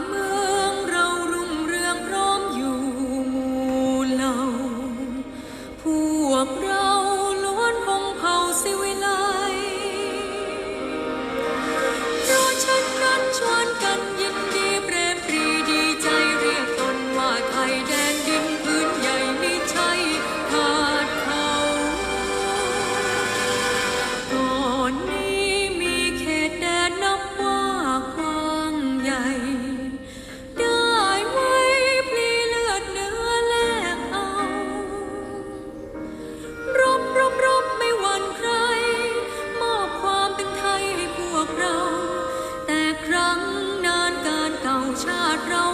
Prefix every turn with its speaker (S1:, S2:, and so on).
S1: าน ชาติเรา